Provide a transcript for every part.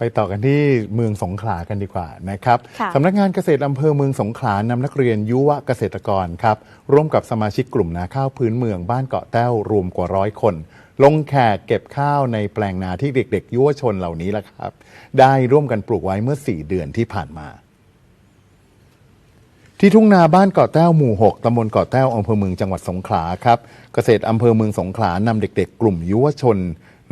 ไปต่อกันที่เมืองสงขลากันดีกว่านะครับค่ะสำนักงานเกษตรอำเภอเมืองสงขลานำนักเรียนยุวเกษตรกรครับ ร่วมกับสมาชิกกลุ่มนาข้าวพื้นเมืองบ้านเกาะแต้วรวมกว่าร้อยคน ลงแขกเก็บข้าวในแปลงนาที่เด็ก ๆ ยุวชนเหล่านี้แหละครับ ได้ร่วมกันปลูกไว้เมื่อ 4 เดือนที่ผ่านมา ที่ทุ่งนาบ้านเกาะแต้วหมู่ 6ตำบลเกาะแต้วอำเภอเมืองจังหวัดสงขลาครับเกษตรอำเภอเมืองสงขลานำเด็ก ๆ กลุ่มยุวชน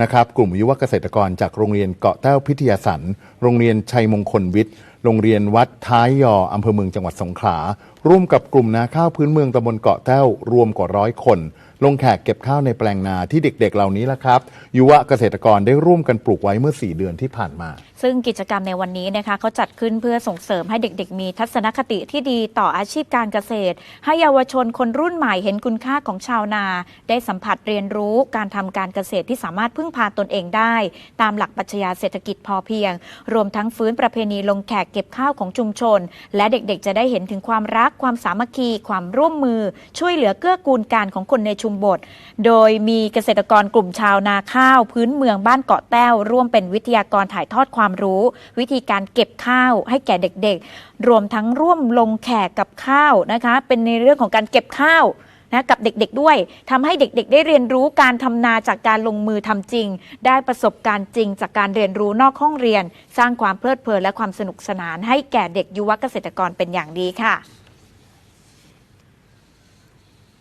นะครับกลุ่มยุวเกษตรกรจากโรงเรียนเกาะแต้วพิทยาสันโรงเรียนชัยมงคลวิทย์ โรงเรียนวัดท้ายยออำเภอเมืองจังหวัดสงขลาร่วมกับกลุ่มนาข้าวพื้นเมืองตำบลเกาะแต้วรวมกว่าร้อยคน ลงแขกเก็บข้าวในแปลงนาที่เด็กๆ เหล่านี้ละครับยุวเกษตรกรได้ร่วมกันปลูกไว้เมื่อ 4 เดือนที่ผ่านมา ซึ่งกิจกรรมในวันนี้นะคะเขาจัดขึ้นเพื่อส่งเสริมให้เด็กๆ มีทัศนคติที่ดีต่ออาชีพการเกษตร ให้เยาวชนคนรุ่นใหม่เห็นคุณค่าของชาวนา ได้สัมผัสเรียนรู้การทำการเกษตรที่สามารถพึ่งพาตนเองได้ ตามหลักปรัชญาเศรษฐกิจพอเพียง รวมทั้งฟื้นประเพณีลงแขกเก็บข้าวของชุมชน และเด็กๆ จะได้เห็นถึงความรักความสามัคคี ความร่วมมือ ช่วยเหลือเกื้อกูลการของคนในชุมบท โดยมีเกษตรกรกลุ่มชาวนาข้าว พื้นเมืองบ้านเกาะแต้ว ร่วมเป็นวิทยากรถ่ายทอดความรู้ วิธีการเก็บข้าวให้แก่เด็กๆ รวมทั้งร่วมลงแขกกับข้าวนะคะ เป็นในเรื่องของการเก็บข้าวนะกับเด็กๆด้วยทำให้เด็กๆ ได้เรียนรู้การทำนาจากการลงมือทำจริง ได้ประสบการณ์จริง จากการเรียนรู้นอกห้องเรียน สร้างความเพลิดเพลินและความสนุกสนาน ให้แก่เด็กยุวเกษตรกรเป็นอย่างดีค่ะ